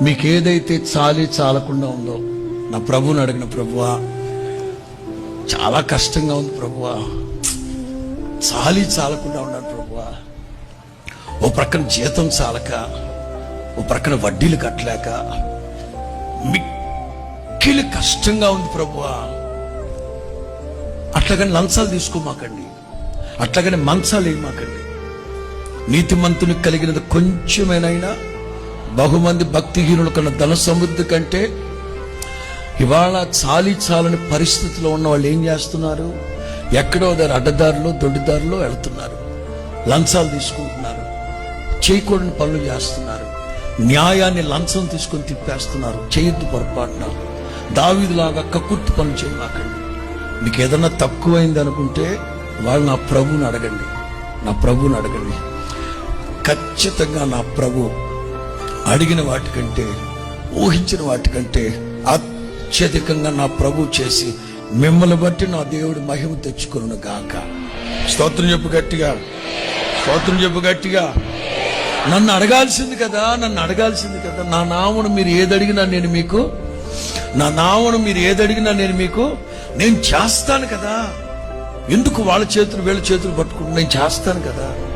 మీకేదైతే చాలి చాలకుండా ఉందో నా ప్రభువుని అడిగిన ప్రభువా చాలా కష్టంగా ఉంది ప్రభువా. చాలి చాలకుండా ఉన్నాను ప్రభువా. ఓ ప్రక్కన జీతం చాలక ఓ ప్రక్కన వడ్డీలు కట్టలేక మిక్కిలి కష్టంగా ఉంది ప్రభువా. అట్లాగని లంచాలు తీసుకోమాకండి. అట్లాగని మంచాలు వేయమాకండి. నీతిమంతునికి కలిగినది కొంచెమేనైనా బహుమంది భక్తిహీనుల కన్నా ధన సమృద్ధి కంటే ఇవాళ చాలి చాలని పరిస్థితిలో ఉన్న వాళ్ళు ఏం చేస్తున్నారు? ఎక్కడో దారి అడ్డదారిలో దొడ్డిదారిలో వెళ్తున్నారు. లంచాలు తీసుకుంటున్నారు. చేయకూడని పనులు చేస్తున్నారు. న్యాయాన్ని లంచం తీసుకొని తిప్పేస్తున్నారు. చేయొద్దు పొరపాటున. దావీదులాగా కక్కుర్తి పనులు చేయమాకండి. మీకు ఏదన్నా తక్కువైంది అనుకుంటే వాళ్ళు నా ప్రభువుని అడగండి. నా ప్రభువుని అడగండి. ఖచ్చితంగా నా ప్రభు అడిగిన వాటికంటే ఊహించిన వాటికంటే అత్యధికంగా నా ప్రభు చేసి మిమ్మల్ని బట్టి నా దేవుడు మహిమ తెచ్చుకును గాక. స్తోత్రం చెప్పు గట్టిగా. స్తోత్రం చెప్పు గట్టిగా. నన్ను అడగాల్సింది కదా నన్ను అడగాల్సింది కదా. నా నామను మీరు ఏది అడిగినా నేను మీకు నా నామను మీరు ఏది అడిగినా నేను మీకు నేను చేస్తాను కదా. ఎందుకు వాళ్ళ చేతులు వీళ్ళ చేతులు పట్టుకుంటూ నేను చేస్తాను కదా.